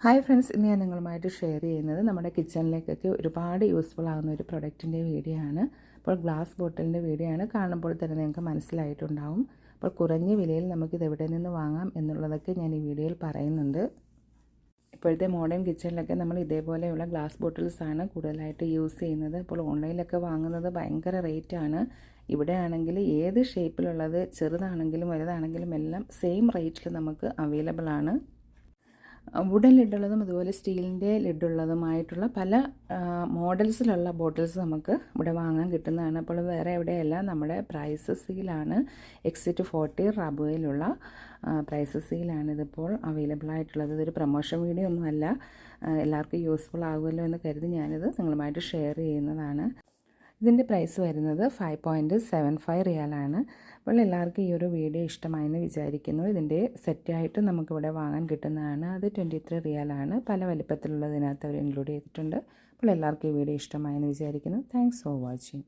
Hi friends ഇന്ന് ഞാൻ നിങ്ങളുമായിട്ട് ഷെയർ ചെയ്യുന്നത് നമ്മുടെ കിച്ചണിലേക്കൊക്കെ ഒരുപാട് യൂസ്ഫുൾ ആകുന്ന ഒരു പ്രൊഡക്റ്റിന്റെ വീഡിയോ ആണ്. അപ്പോൾ ഗ്ലാസ് ബോട്ടിലിന്റെ വീഡിയോ ആണ്. കാണുമ്പോൾ തന്നെ നിങ്ങൾക്ക് മനസ്സിലായിട്ടുണ്ടാവും. അപ്പോൾ കുറഞ്ഞ വിലയിൽ നമുക്കിത് എവിടെ നിന്ന് വാങ്ങാം എന്നുള്ളതൊക്കെ ഞാൻ ഈ വീഡിയോയിൽ പറയുന്നുണ്ട്. ഇപ്പോഴത്തെ മോഡേൺ കിച്ചണിലൊക്കെ നമ്മൾ ഇതേപോലെയുള്ള ഗ്ലാസ് ബോട്ടിൽസാണ് കൂടുതലായിട്ട് യൂസ് ചെയ്യുന്നത്. അപ്പോൾ ഓൺലൈനിലൊക്കെ വാങ്ങുന്നത് ഭയങ്കര റേറ്റാണ് ഇവിടെ ആണെങ്കിൽ ഏത് ഷേപ്പിലുള്ളത് ചെറുതാണെങ്കിലും വലുതാണെങ്കിലും എല്ലാം സെയിം റേറ്റിൽ നമുക്ക് അവൈലബിൾ ആണ്. വുഡൻ ലിഡുള്ളതും അതുപോലെ സ്റ്റീലിന്റെ ലിഡുള്ളതുമായിട്ടുള്ള പല മോഡൽസിലുള്ള ബോട്ടിൽസ് നമുക്ക് ഇവിടെ വാങ്ങാൻ കിട്ടുന്നതാണ്. അപ്പോൾ വേറെ എവിടെയല്ല നമ്മുടെ പ്രൈസസിലാണ് എക്സിറ്റ് ഫോർട്ടി റബോയിലുള്ള പ്രൈസസിലാണ് ഇതിപ്പോൾ അവൈലബിൾ ആയിട്ടുള്ളത്. ഇതൊരു പ്രൊമോഷൻ വീഡിയോ ഒന്നുമല്ല. എല്ലാവർക്കും യൂസ്ഫുൾ ആകുമല്ലോ എന്ന് കരുതി ഞാനിത് നിങ്ങളുമായിട്ട് ഷെയർ ചെയ്യുന്നതാണ്. ഇതിന്റെ പ്രൈസ് വരുന്നത് ഫൈവ് പോയിന്റ് സെവൻ ഫൈവ് റിയാലാണ്. അപ്പോൾ എല്ലാവർക്കും ഈ ഒരു വീഡിയോ ഇഷ്ടമായെന്ന് വിചാരിക്കുന്നു. ഇതിന്റെ സെറ്റായിട്ട് നമുക്കിവിടെ വാങ്ങാൻ കിട്ടുന്നതാണ്. അത് ട്വന്റി ത്രീ റിയാലാണ്. പല വലിപ്പത്തിലുള്ളതിനകത്ത് അവർ ഇൻക്ലൂഡ് ചെയ്തിട്ടുണ്ട്. അപ്പോൾ എല്ലാവർക്കും ഈ വീഡിയോ ഇഷ്ടമായെന്ന് വിചാരിക്കുന്നു. Thanks for watching